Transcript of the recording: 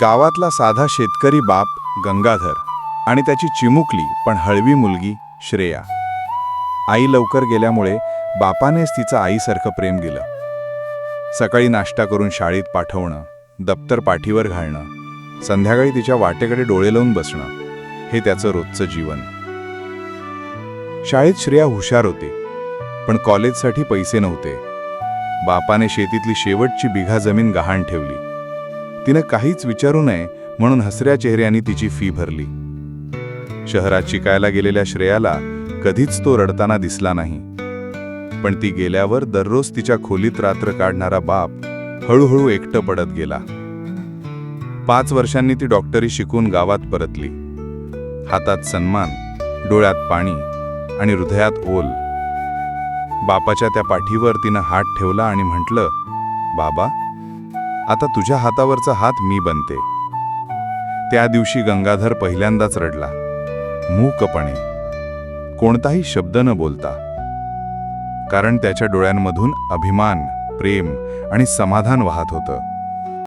गावातला साधा शेतकरी बाप गंगाधर आणि त्याची चिमुकली पण हळवी मुलगी श्रेया. आई लवकर गेल्यामुळे बापानेच तिचं आईसारखं प्रेम दिलं. सकाळी नाश्ता करून शाळेत पाठवणं दप्तर पाठीवर घालणं संध्याकाळी तिच्या वाटेकडे डोळे लावून बसणं हे त्याचं रोजचं जीवन. शाळेत श्रेया हुशार होते पण कॉलेजसाठी पैसे नव्हते. बापाने शेतीतली शेवटची बिघा जमीन गहाण ठेवली. तिनं काहीच विचारू नये म्हणून हसऱ्या चेहऱ्याने तिची फी भरली. शहरात शिकायला गेलेल्या श्रेयाला कधीच तो रडताना दिसला नाही. पण ती गेल्यावर दररोज तिच्या खोलीत रात्र काढणारा बाप हळूहळू एकटं पडत गेला. पाच वर्षांनी ती डॉक्टरी शिकून गावात परतली. हातात सन्मान डोळ्यात पाणी आणि हृदयात ओल. बापाच्या त्या पाठीवर तिनं हात ठेवला आणि म्हटलं बाबा आता तुझ्या हातावरचा हात मी बनते. त्या दिवशी गंगाधर पहिल्यांदाच रडला. मूकपणे. कोणताही शब्द न बोलता. कारण त्याच्या डोळ्यांमधून अभिमान प्रेम आणि समाधान वाहत होतं.